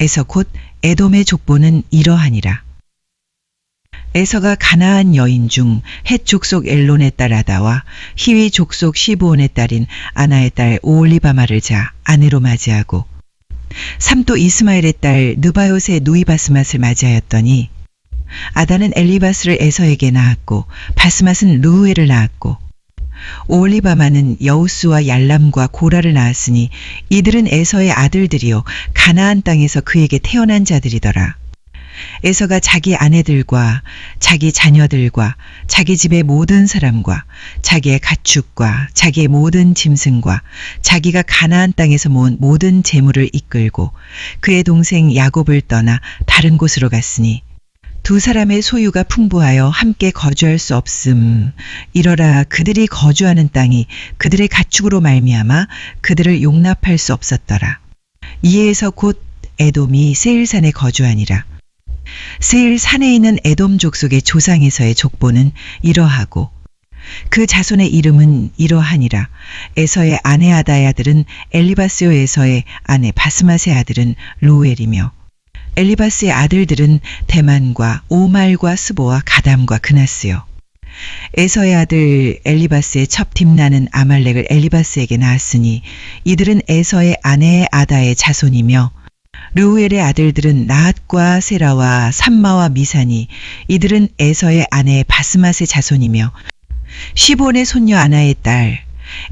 에서 곧 에돔의 족보는 이러하니라. 에서가 가나안 여인 중 헷 족속 엘론의 딸 아다와 히위 족속 시브온의 딸인 아나의 딸 오올리바마를 자 아내로 맞이하고 삼도 이스마엘의 딸 느바요스의 누이바스맛을 맞이하였더니 아다는 엘리바스를 에서에게 낳았고 바스맛은 루우엘을 낳았고 오 올리바마는 여우스와 얄람과 고라를 낳았으니 이들은 에서의 아들들이요 가나안 땅에서 그에게 태어난 자들이더라. 에서가 자기 아내들과 자기 자녀들과 자기 집의 모든 사람과 자기의 가축과 자기의 모든 짐승과 자기가 가나안 땅에서 모은 모든 재물을 이끌고 그의 동생 야곱을 떠나 다른 곳으로 갔으니 두 사람의 소유가 풍부하여 함께 거주할 수 없음. 이러라 그들이 거주하는 땅이 그들의 가축으로 말미암아 그들을 용납할 수 없었더라. 이에서 곧 에돔이 세일산에 거주하니라. 세일 산에 있는 에돔 족 속의 조상에서의 족보는 이러하고 그 자손의 이름은 이러하니라. 에서의 아내 아다의 아들은 엘리바스요 에서의 아내 바스맛의 아들은 루엘이며 엘리바스의 아들들은 대만과 오말과 스보와 가담과 그나스요. 에서의 아들 엘리바스의 첩 딥나는 아말렉을 엘리바스에게 낳았으니 이들은 에서의 아내의 아다의 자손이며 르우엘의 아들들은 나핫과 세라와 삼마와 미사니 이들은 에서의 아내 바스맛의 자손이며 시본의 손녀 아나의 딸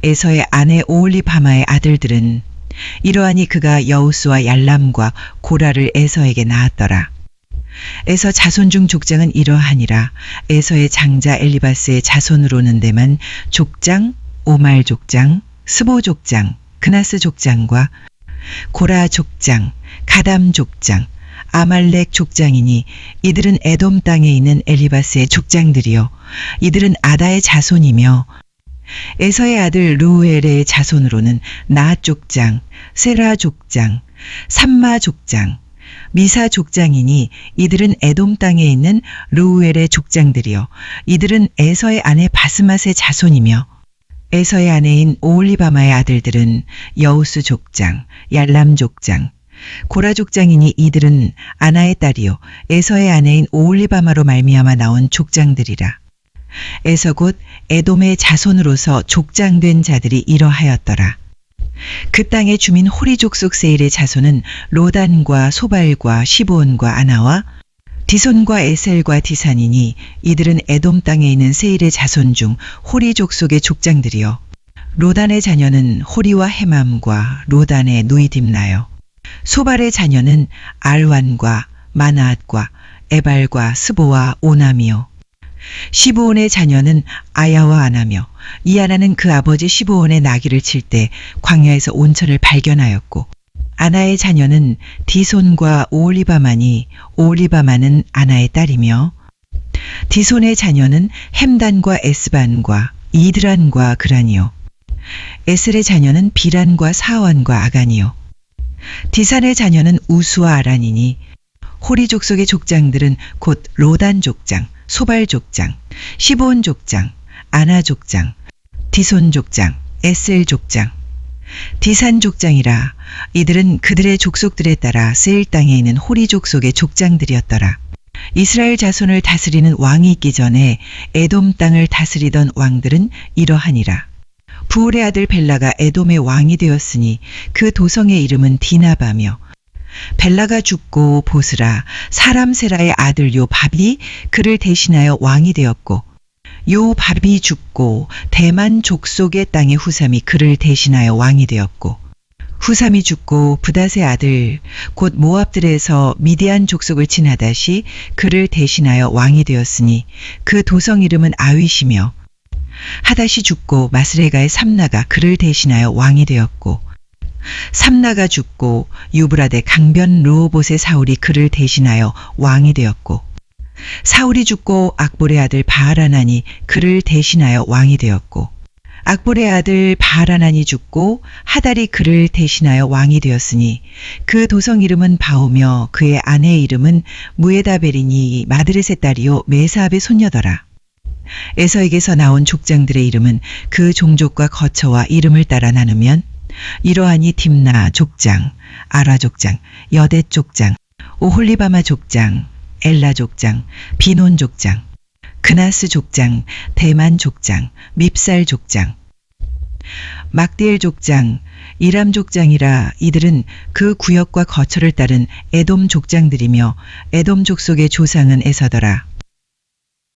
에서의 아내 오올리바마의 아들들은 이러하니 그가 여우스와 얄람과 고라를 에서에게 낳았더라. 에서 자손 중 족장은 이러하니라. 에서의 장자 엘리바스의 자손으로는 데만 족장, 오말 족장, 스보 족장, 그나스 족장과 고라 족장, 가담 족장, 아말렉 족장이니 이들은 에돔 땅에 있는 엘리바스의 족장들이요. 이들은 아다의 자손이며 에서의 아들 루엘의 자손으로는 나 족장, 세라 족장, 삼마 족장, 미사 족장이니 이들은 에돔 땅에 있는 루엘의 족장들이요. 이들은 에서의 아내 바스맛의 자손이며 에서의 아내인 오올리바마의 아들들은 여우스 족장, 얄람 족장, 고라 족장이니 이들은 아나의 딸이요 에서의 아내인 오올리바마로 말미암아 나온 족장들이라. 에서 곧 에돔의 자손으로서 족장된 자들이 이러하였더라. 그 땅의 주민 호리 족 속 세일의 자손은 로단과 소발과 시보온과 아나와 디손과 에셀과 디산이니 이들은 에돔 땅에 있는 세일의 자손 중 호리 족 속의 족장들이요. 로단의 자녀는 호리와 헤맘과 로단의 누이딥나요. 소발의 자녀는 알완과 마나앗과 에발과 스보와 오남이요. 시브온의 자녀는 아야와 아나며 이 아나는 그 아버지 시브온의 나귀를 칠 때 광야에서 온천을 발견하였고 아나의 자녀는 디손과 오올리바마니 오올리바마는 아나의 딸이며 디손의 자녀는 햄단과 에스반과 이드란과 그란이요. 에슬의 자녀는 비란과 사원과 아간이요. 디산의 자녀는 우수와 아란이니 호리 족속의 족장들은 곧 로단 족장, 소발 족장, 시본 족장, 아나 족장, 디손 족장, 에셀 족장, 디산 족장이라 이들은 그들의 족속들에 따라 세일 땅에 있는 호리 족 속의 족장들이었더라. 이스라엘 자손을 다스리는 왕이 있기 전에 에돔 땅을 다스리던 왕들은 이러하니라. 부울의 아들 벨라가 에돔의 왕이 되었으니 그 도성의 이름은 디나바며 벨라가 죽고 보스라 사람 세라의 아들 요 밥이 그를 대신하여 왕이 되었고 요 밥이 죽고 대만 족속의 땅의 후삼이 그를 대신하여 왕이 되었고 후삼이 죽고 부닷의 아들 곧 모압들에서 미디안 족속을 친 하닷이 그를 대신하여 왕이 되었으니 그 도성 이름은 아윗이며 하닷이 죽고 마스레가의 삼나가 그를 대신하여 왕이 되었고 삼나가 죽고 유브라데 강변 르호봇의 사울이 그를 대신하여 왕이 되었고 사울이 죽고 악볼의 아들 바하라난이 그를 대신하여 왕이 되었고 악볼의 아들 바하라난이 죽고 하달이 그를 대신하여 왕이 되었으니 그 도성 이름은 바오며 그의 아내의 이름은 무에다베리니 마드렛의 딸이요 메사압의 손녀더라. 에서에게서 나온 족장들의 이름은 그 종족과 거처와 이름을 따라 나누면 이러하니 딥나 족장, 아라 족장, 여대 족장, 오홀리바마 족장, 엘라 족장, 비논 족장, 그나스 족장, 대만 족장, 밉살 족장, 막디엘 족장, 이람 족장이라 이들은 그 구역과 거처를 따른 에돔 족장들이며 에돔 족속의 조상은 에서더라.